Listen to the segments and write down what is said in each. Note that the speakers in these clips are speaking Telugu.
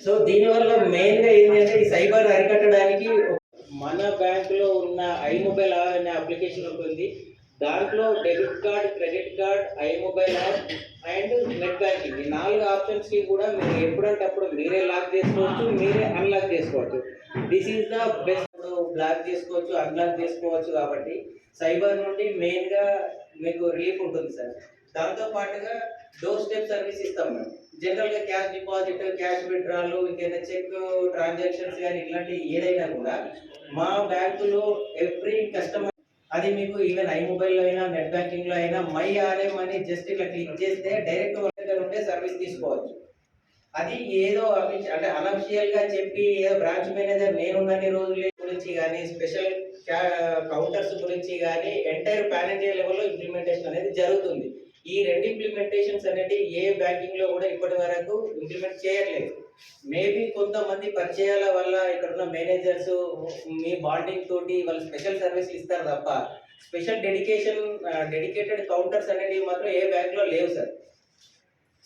సో దీనివల్ల మెయిన్గా ఏంటంటే ఈ సైబర్ అరికట్టడానికి మన బ్యాంకులో ఉన్న ఐ మొబైల్ అనే అప్లికేషన్ ఉంటుంది దాంట్లో debit card credit card I mobile app and net banking. ఈ నాలుగు ఆప్షన్స్కి కూడా మీరు ఎప్పుడంటే అప్పుడు మీరే లాక్ చేసుకోవచ్చు మీరే అన్లాక్ చేసుకోవచ్చు. This is the best. Block చేసుకోవచ్చు అన్లాక్ చేసుకోవచ్చు కాబట్టి సైబర్ నుండి మెయిన్గా మీకు రిలీఫ్ ఉంటుంది సార్. దాంతో పాటుగా డోర్ స్టెప్ సర్వీస్ ఇస్తాం మేము. జనరల్గా క్యాష్ డిపాజిట్ క్యాష్ విత్డ్రాలు ఇంకైనా చెక్ ట్రాన్సాక్షన్స్ కానీ ఇట్లాంటి ఏదైనా కూడా మా బ్యాంకులో ఎవ్రీ కస్టమర్ అది మీకు ఈవెన్ ఐ మొబైల్లో అయినా నెట్ బ్యాంకింగ్లో అయినా మై ఆర్ఎం అని జస్ట్ ఇట్లా క్లిక్ చేస్తే డైరెక్ట్ వాళ్ళ దగ్గర ఉంటే సర్వీస్ తీసుకోవచ్చు. అది ఏదో అంటే అనఫిషియల్గా చెప్పి ఏదో బ్రాంచ్ మేనేజర్ నేనున్నన్ని రోజుల గురించి కానీ స్పెషల్ కౌంటర్స్ గురించి కానీ ఎంటైర్ ప్యాన్ ఇండియా లెవెల్లో ఇంప్లిమెంటేషన్ అనేది జరుగుతుంది. ఈ రెండు ఇంప్లిమెంటేషన్స్ అనేది ఏ బ్యాంకింగ్లో కూడా ఇప్పటి వరకు ఇంప్లిమెంట్ చేయట్లేదు. మేబీ కొంతమంది పరిచయాల వల్ల ఇక్కడ ఉన్న మేనేజర్స్ మీ బాండింగ్ తోటి వాళ్ళు స్పెషల్ సర్వీస్ ఇస్తారు తప్ప స్పెషల్ డెడికేషన్ డెడికేటెడ్ కౌంటర్స్ అనేవి మాత్రం ఏ బ్యాంక్లో లేవు సార్.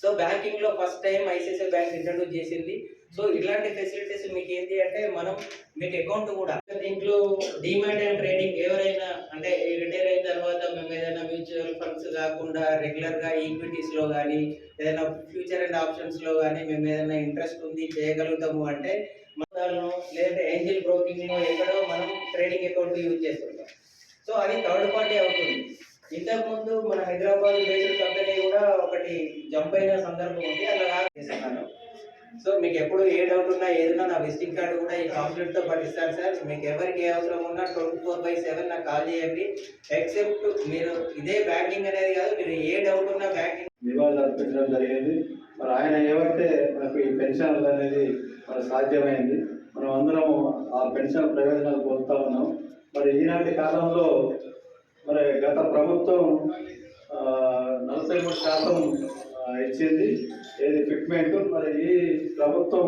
సో బ్యాంకింగ్లో first time ICICI bank introduce చేసింది. సో ఇలాంటి ఫెసిలిటీస్ మీకు ఏంటి అంటే మనం మీకు అకౌంట్ కూడా దీంట్లో డిమాండ్ అండ్ ట్రేడింగ్ ఎవరైనా అంటే రిటైర్ అయిన తర్వాత మేము ఏదైనా మ్యూచువల్ ఫండ్స్ కాకుండా రెగ్యులర్గా ఈక్విటీస్లో కానీ ఏదైనా ఫ్యూచర్ అండ్ ఆప్షన్స్లో కానీ మేము ఏదైనా ఇంట్రెస్ట్ ఉంది చేయగలుగుతాము అంటే మొత్తాలను లేదంటే ఏంజిల్ బ్రోకింగ్లో ఎక్కడో మనం ట్రేడింగ్ అకౌంట్ యూజ్ చేస్తుంటాం. సో అది థర్డ్ పార్టీ అవుతుంది. ఇంతకుముందు మన హైదరాబాద్ బేస్డ్ కంపెనీ కూడా ఒకటి జంప్ అయిన సందర్భం ఉంది అలా చేస్తున్నాను. సో మీకు ఎప్పుడు ఏ డౌట్ ఉన్నా ఏదైనా నా విజిటింగ్ కార్డు కూడా ఈ కాంప్లెంట్తో పాటు ఇస్తాను సార్. మీకు ఎవరికి ఏ అవసరం ఉన్నా ట్వంటీ ఫోర్ బై సెవెన్ నాకు కాల్ చేయండి. ఎక్సెప్ట్ మీరు ఇదే బ్యాంకింగ్ అనేది కాదు మీరు ఏ డౌట్ ఉన్నా బ్యాంకింగ్ నివాళులు అర్పించడం జరిగింది. మరి ఆయన ఏమంటే మనకు ఈ పెన్షన్లు అనేది మరి సాధ్యమైంది. మనం అందరం ఆ పెన్షన్ ప్రయోజనాలు పొందుతా ఉన్నాం. మరి ఈనాటి కాలంలో మరి గత ప్రభుత్వం నలభై మూడు శాతం ఇచ్చింది. ఏది ఫిట్మెంట్ మరి ఈ ప్రభుత్వం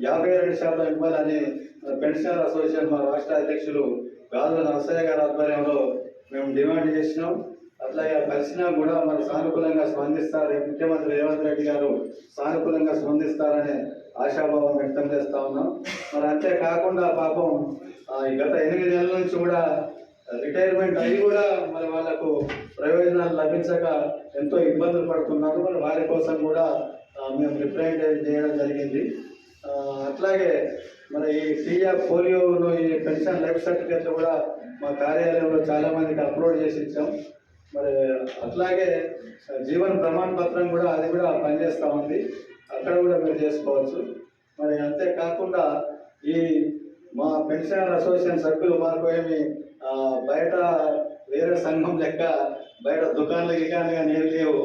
యాభై రెండు శాతం ఇవ్వాలని పెన్షనర్ అసోసియేషన్ మా రాష్ట్ర అధ్యక్షులు గాజుల నరసయ్య గారి ఆధ్వర్యంలో మేము డిమాండ్ చేసినాం. అట్లాగే కలిసినా కూడా మరి సానుకూలంగా స్పందిస్తారు ముఖ్యమంత్రి రేవంత్ రెడ్డి గారు సానుకూలంగా స్పందిస్తారనే ఆశాభావం వ్యక్తం చేస్తా ఉన్నాం. మరి అంతేకాకుండా పాపం ఆ, గత ఎనిమిది నెలల నుంచి కూడా రిటైర్మెంట్ అయ్యి కూడా మరి వాళ్ళకు ప్రయోజనాలు లభించక ఎంతో ఇబ్బందులు పడుతున్నారు. మరి వారి కోసం కూడా మేము రిప్రజెంటేషన్ చేయడం జరిగింది. అట్లాగే మరి ఈ టీఆర్ పోలియోను ఈ పెన్షన్ లైఫ్ సర్టిఫికేట్లు కూడా మా కార్యాలయంలో చాలా మందికి అప్లోడ్ చేసి ఇచ్చాం. మరి అట్లాగే జీవన ప్రమాణ పత్రం కూడా అది కూడా పనిచేస్తూ ఉంది. అక్కడ కూడా మీరు చేసుకోవచ్చు. మరి అంతేకాకుండా ఈ మా పెన్షనర్ అసోసియేషన్ సభ్యులు మాకు ఏమి బయట వేరే సంఘం లెక్క బయట దుకాణాలు కానీ కానీ ఏమి లేవు.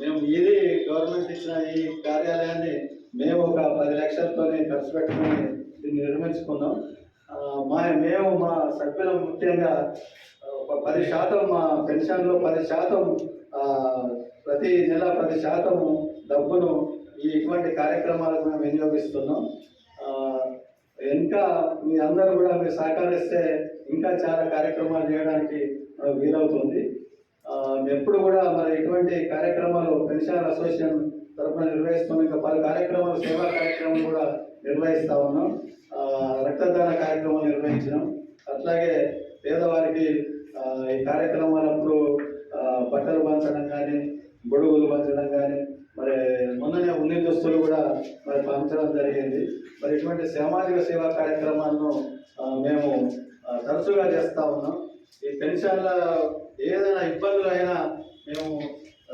మేము ఇది గవర్నమెంట్ ఇచ్చిన ఈ కార్యాలయాన్ని మేము ఒక పది లక్షలతో ఖర్చు పెట్టుకొని దీన్ని నిర్మించుకున్నాం. మా మేము మా సభ్యులు ముఖ్యంగా ఒక పది శాతం మా పెన్షన్లో పది శాతం ప్రతి నెల పది శాతం డబ్బును ఈ ఇటువంటి కార్యక్రమాలకు మేము వినియోగిస్తున్నాం. ఇంకా మీ అందరూ కూడా మీరు సహకరిస్తే ఇంకా చాలా కార్యక్రమాలు చేయడానికి వీలవుతుంది. ఎప్పుడు కూడా మరి ఎటువంటి కార్యక్రమాలు పెన్షన్ అసోసియేషన్ తరఫున నిర్వహిస్తున్నాం ఇంకా పలు కార్యక్రమాలు సేవా కార్యక్రమం కూడా నిర్వహిస్తా ఉన్నాం. రక్తదాన కార్యక్రమాలు నిర్వహించినాం. అట్లాగే పేదవారికి ఈ కార్యక్రమాలప్పుడు బట్టలు పంచడం కానీ గొడుగులు పంచడం కానీ మరి మొన్ననే ఉన్ని దుస్తులు కూడా మరి పంచడం జరిగింది. మరి ఇటువంటి సామాజిక సేవా కార్యక్రమాలను మేము తరచుగా చేస్తా ఉన్నాం. పెన్షన్ల ఏదైనా ఇబ్బందులు అయినా మేము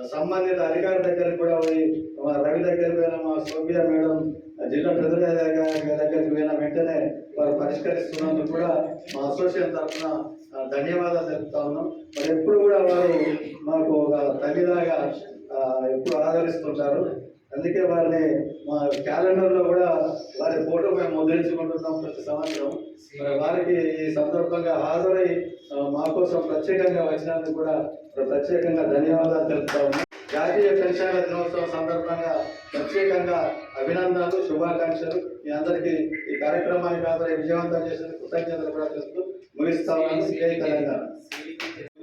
సంబంధిత అధికారి దగ్గరికి కూడా పోయి మా రవి దగ్గరికి పోయినా మా సోఫియా మేడం జిల్లా ప్రజల దగ్గర- దగ్గరికి పోయినా వెంటనే వారు పరిష్కరిస్తున్నందుకు కూడా మా అసోసియేషన్ తరఫున ధన్యవాదాలు తెలుపుతా ఉన్నాం. మరి ఎప్పుడు కూడా వారు మాకు ఒక తల్లిలాగా ఎప్పుడు ఆదరిస్తుంటారు. అందుకే వారిని మా క్యాలెండర్లో కూడా వారి ఫోటో మేము ముద్రించుకుంటున్నాం ప్రతి సంవత్సరం. మరి వారికి ఈ సందర్భంగా హాజరై మా కోసం ప్రత్యేకంగా వచ్చినందుకు కూడా ప్రత్యేకంగా ధన్యవాదాలు తెలుపుతా ఉన్నాం. జాతీయ పెన్షన్ల దినోత్సవం సందర్భంగా ప్రత్యేకంగా అభినందనలు శుభాకాంక్షలు. మీ అందరికీ ఈ కార్యక్రమానికి హాజరై విజయవంతం చేసిన కృతజ్ఞతలు కూడా తెలుస్తూ ముగిస్తా ఉన్నాను జై తెలంగాణ.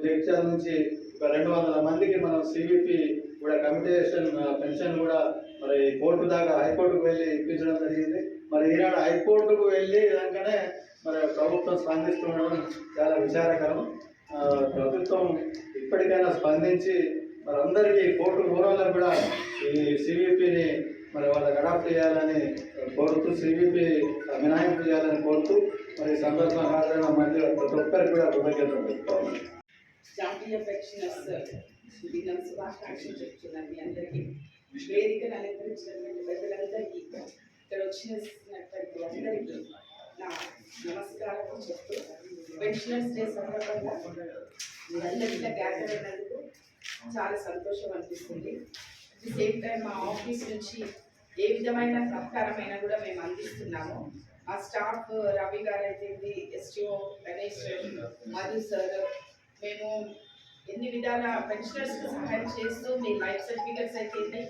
జగిత్యాల నుంచి ఒక రెండు వందల మందికి మనం సివిపి ఇప్పుడు ఆ కమిటేషన్ పెన్షన్ కూడా మరి కోర్టు దాకా హైకోర్టుకు వెళ్ళి ఇప్పించడం జరిగింది. మరి ఈనాడు హైకోర్టుకు వెళ్ళి దాకానే మరి ప్రభుత్వం స్పందిస్తుండడం చాలా విచారకరం. ప్రభుత్వం ఇప్పటికైనా స్పందించి మరి అందరికీ కోర్టు దూరంలో కూడా ఈ సివిపిని మరి వాళ్ళకి అడాప్ట్ చేయాలని కోరుతూ సివిపి మినహాయింపు చేయాలని కోరుతూ మరి సందర్భంగా హాజరైన మధ్య ప్రతి ఒక్కరికి కూడా కృతజ్ఞతలు తెలుపుతాను దినం శుభాకాంక్షలు చెప్తున్నాను మీ అందరికీ. వేదికను అలంకరించినటువంటి పెద్దలందరికీ ఇక్కడ వచ్చినటువంటి అందరికీ నా నమస్కారం చెప్తూ పెన్షనర్స్ డే సందర్భంగా మీరందరికీ గ్యాదర్ అయినందుకు చాలా సంతోషం అనిపిస్తుంది. అట్ ది సేమ్ టైం మా ఆఫీస్ నుంచి ఏ విధమైన సహకారమైన కూడా మేము అందిస్తున్నాము. మా స్టాఫ్ రవి గారు అయితే ఎస్టీఓ గణేష్ మధు సార్ మేము ఎన్ని విధాల పెన్షనర్స్ సహాయం చేస్తూ మీ లైఫ్ సర్టిఫికెట్స్ అయితే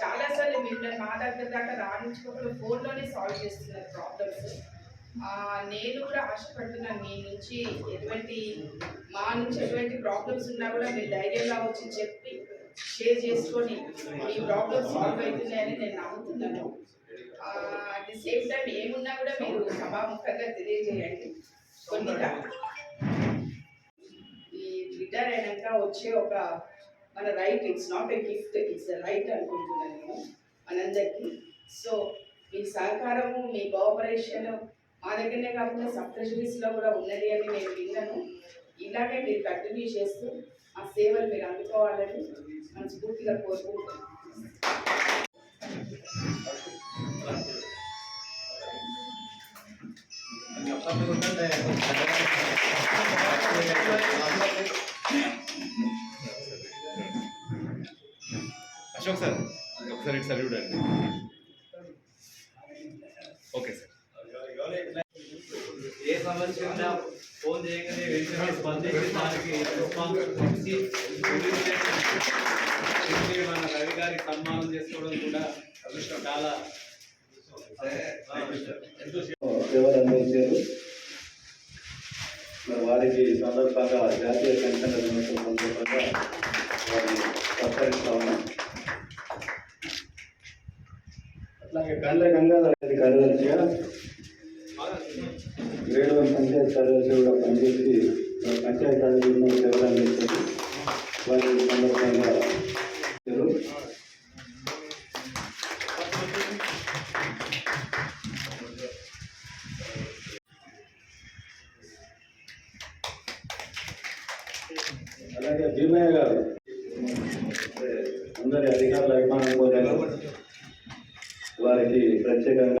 చాలాసార్లు మీరు మా దగ్గర దాకా రాణించుకోకుండా ఫోన్లోనే సాల్వ్ చేస్తున్నారు ప్రాబ్లమ్స్ నేను కూడా ఆశపడుతున్నాను మీ నుంచి ఎటువంటి మా నుంచి ఎటువంటి ప్రాబ్లమ్స్ ఉన్నా కూడా మీరు ధైర్యంగా వచ్చి చెప్పి షేర్ చేసుకొని మీ ప్రాబ్లమ్స్ సాల్వ్ అవుతున్నాయని నేను నమ్ముతున్నాను. అట్ ది సేమ్ టైం ఏమున్నా కూడా మీరు సభాముఖంగా తెలియజేయండి. కొన్ని రిటైర్ అయినాక వచ్చే ఒక మన right it's not a gift it's right అనుకుంటున్నాను నేను మనందరికీ సో మీ సహకారము మీ కోఆపరేషన్ మా దగ్గరనే కాకుండా సబ్ ట్రెజరీస్లో కూడా ఉన్నది అని నేను విన్నాను. ఇలాగే మీరు కంటిన్యూ చేస్తూ ఆ సేవలు మీరు అందుకోవాలని మనస్ఫూర్తిగా కోరుకుంటున్నాను. అశోక్ సార్ ఒకసారి ఇటు సార్ చూడండి. Okay sir. ఏ సమస్య ఉన్నా ఫోన్ చేయగానే వెంటనే స్పందించి దానికి రెస్పాన్స్ ఇచ్చి మన రవి గారికి సన్మానం చేసుకోవడం కూడా చాలా. సేవలు అందించారు? వారికి సందర్భంగా జాతీయ పెన్షన్ అట్లాగే కళ్ళ గంగాధర్ గారి కార్యదర్శిగా గ్రేడ్ వన్ పంచాయతీ కార్యదర్శి కూడా పనిచేసి పంచాయతీ కార్యదర్శి సేవలు అందించారు. వారి సందర్భంగా ఇచ్చారు. అలాగే భీమయ్య గారు అందరి అధికారుల అభిమానం పొందారు వారికి ప్రత్యేకంగా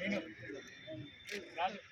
Chega. Obrigado.